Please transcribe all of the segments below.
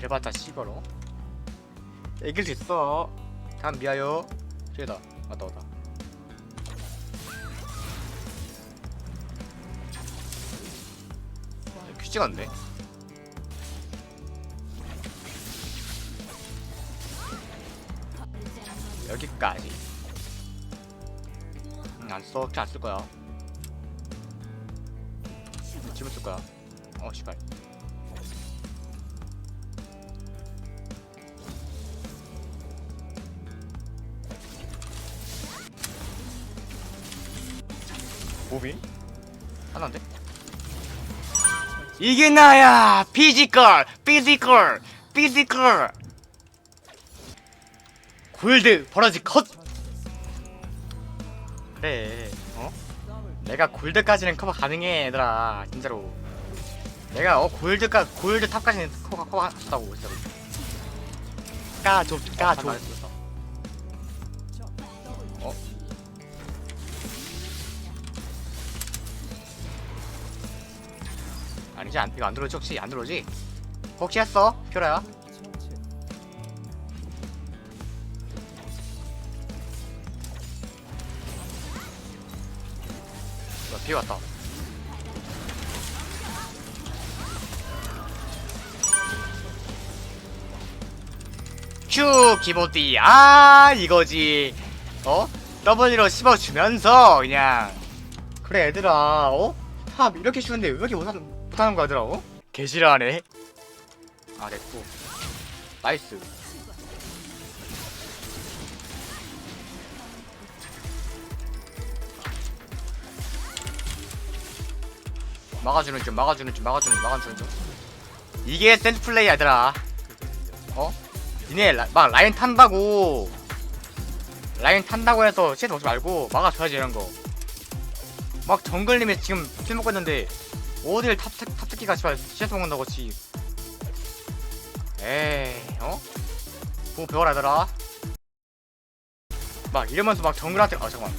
그래봤자 씨발어 이길 수 있어. 다음 미아요. 저기다. 맞다 맞다. 퀴 찍었는데 여기까지. 응, 안 써, 그냥 안쓸 거야? 지금 쓸 거야? 어 씨발 무빙? 하나인데? 이게 나야! 피지컬! 피지컬! 피지컬! 골드 버러지 컷! 그래 어? 내가 골드까지는 커버 가능해 얘들아 진짜로 내가 어 골드까 골드 탑까지는 커버 커버 한다고 진짜로 까줘 까줘 아니지 안, 이거 안 들어오지 혹시 안 들어오지? 혹시 했어? 뭐야 비 왔다 큐 기본띠 아 이거지 어? W로 씹어주면서 그냥 그래 얘들아 어? 탑 이렇게 쉬운데 왜 이렇게 못하는, 얘들아 어? 개지랄하네. 아 됐고. 나이스. 막아주는 좀 막아주는 좀 막아주는 좀 막아주는 좀 이게 센스 플레이 얘들아. 어? 니네 라, 막 라인 탄다고. 라인 탄다고 해서 CS 먹지 말고 막아줘야지 이런 거막 정글님이 지금 킬 먹고 있는데 어딜 탑, 탑, 탑특기가 씨발 CS 먹는다고 지. 에이 어? 보고 배워라 얘들아. 막 이러면서 막 정글한테 아 잠깐만.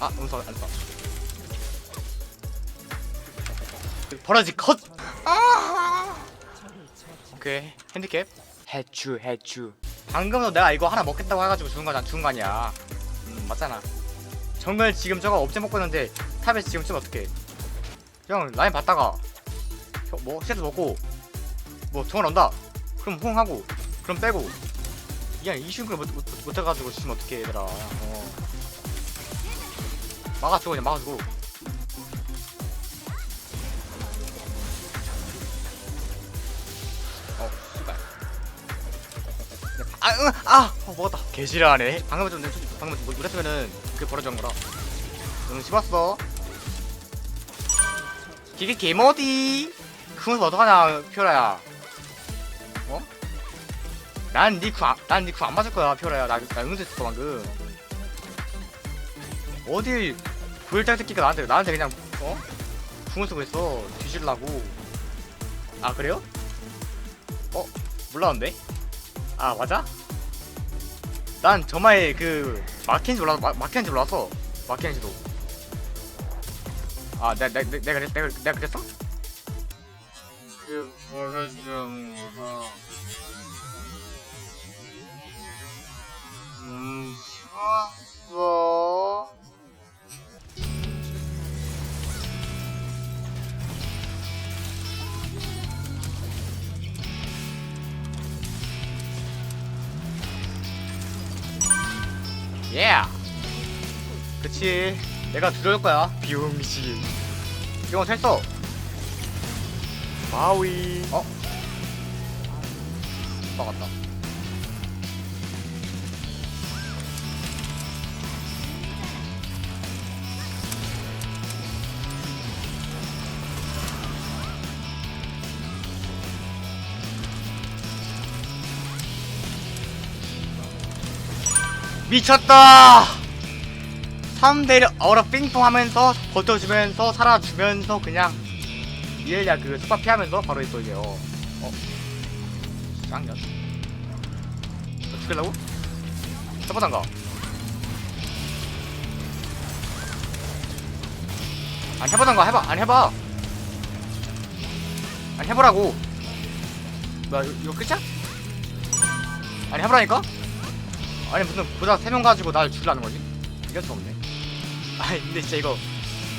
아 음성 안 써. 버러지 컷! 오케이 핸디캡. 해추 해추 방금도 내가 이거 하나 먹겠다고 해가지고 죽은 거잖아 죽은 거 아니야. 음 맞잖아. 정글 지금 저거 업체 먹고 있는데 탑에 지금 쓰면 어떡해 그냥 라인 봤다가 저, 뭐 세트 먹고 뭐 정글 온다 그럼 호응하고 그럼 빼고 그냥 이 싱크를 못, 못, 못 해가지고 지금 어떡해 얘들아 어. 막아주고 그냥 막아주고 어, 씨발. 아, 응, 아, 어, 먹었다. 개지라네. 방금 좀, 방금 좀 못했으면은 그게 벌어진 거라. 응, 씹었어. 이게 개머디. 그거 어떡하냐, 피오라야. 어? 난 니쿠 안, 난 니쿠 안 맞을 거야, 피오라야. 나, 나 응수했어, 방금. 어딜 구일장 새끼가 나한테, 나한테 그냥, 어? 궁을 쓰고 있어. 뒤질라고. 아, 그래요? 어? 몰랐는데? 아 맞아? 난 정말 그 마켓인지 몰라 마, 마켓인지 몰랐어 마켓인지도 아 내, 내, 내, 내가 그랬, 내가, 내가 그랬어? 그 버릇정서 음 좋았어 예 그치 내가 들어올 거야. 비용신. 이거 됐어. 마위. 어? 막았다. 미쳤다 3대를 얼어 삥뽕 하면서 버텨주면서 살아주면서 그냥 이엘야 그 스파 피하면서 바로 또 이게 어, 어. 너 죽일라고? 해보던가 아니 해보던가 해봐 아니 해봐 아니 해보라고 뭐야 이거, 이거 끝이야? 아니 해보라니까? 아니 무슨 보다 세 명 가지고 날 죽이려는 거지? 이럴 수가 없네 아니 근데 진짜 이거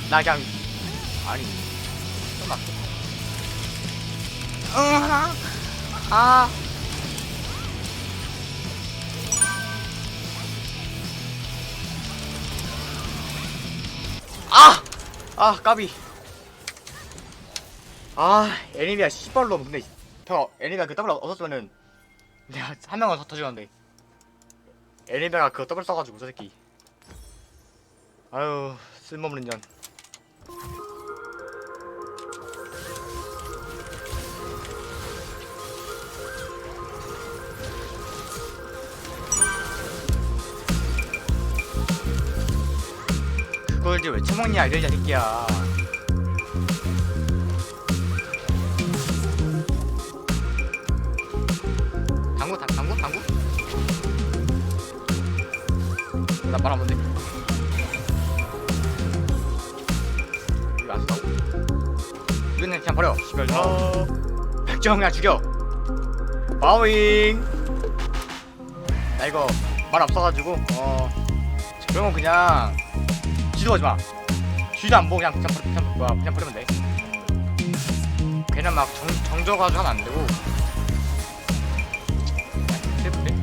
나 그냥 아니 좀 맞게 으아. 아. 아! 아 까비. 아 애니비아 씨발로 근데 저 애니비아 그 더블 얻었으면은 내가 한 명은 더 터지는데 애니비아가 그 더블 써가지고 저 새끼 아유 쓸모없는 년. 그걸 이제 왜 처먹냐 이럴 새끼야. 당구 당, 당구 당구? 나 말하면 돼 버려. 시발 어... 백정 그냥 죽여. 바우잉. 나 이거 말 없어가지고 어. 그런 건 그냥 지도 하지 마. 쥐도 안 보고 그냥 그냥, 버리- 그냥, 뭐야, 그냥 버리면 돼. 괜히 막 정, 정져가지고 하면 안 되고. 슬픈데?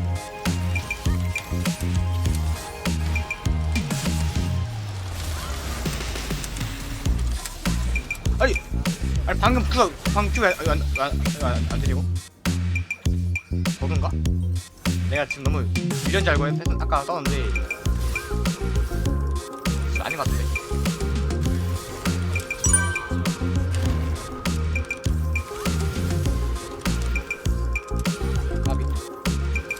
아니 아니 방금 그거 방금 큐 왜안안안 들리고? 버그인가? 내가 지금 너무 유전자 알고 했, 아까 썼는데. 아닌 것 같은데?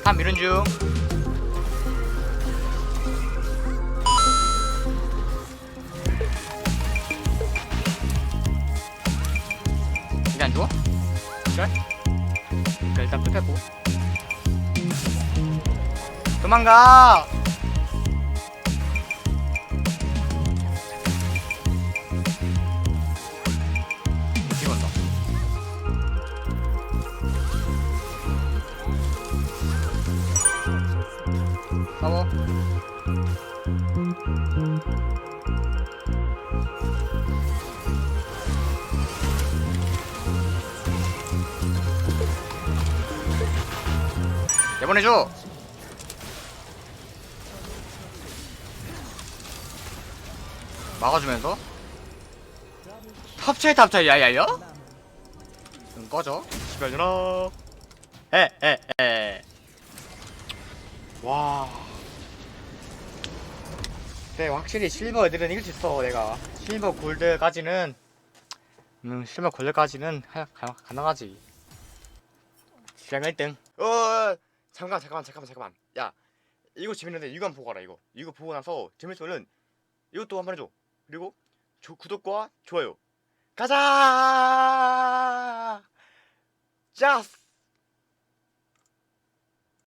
한 미는 중 안 죽어? 그래? 그래 일단 끝했고 도망가 내보내줘. 막아주면서. 탑차이 탑차이. 야야야. 응 꺼져. 시발들아 에에에. 와. 그래 확실히 실버 애들은 이길 수 있어 내가. 실버 골드까지는. 음 실버 골드까지는 하, 가, 가능하지. 시장 1등. 어 잠깐 잠깐만 잠깐만 잠깐만. 야 이거 재밌는데 이거 한번 보고 가라 이거. 이거 보고 나서 재밌으면은 이것도 한번 해줘. 그리고 조, 구독과 좋아요. 가자! 짜스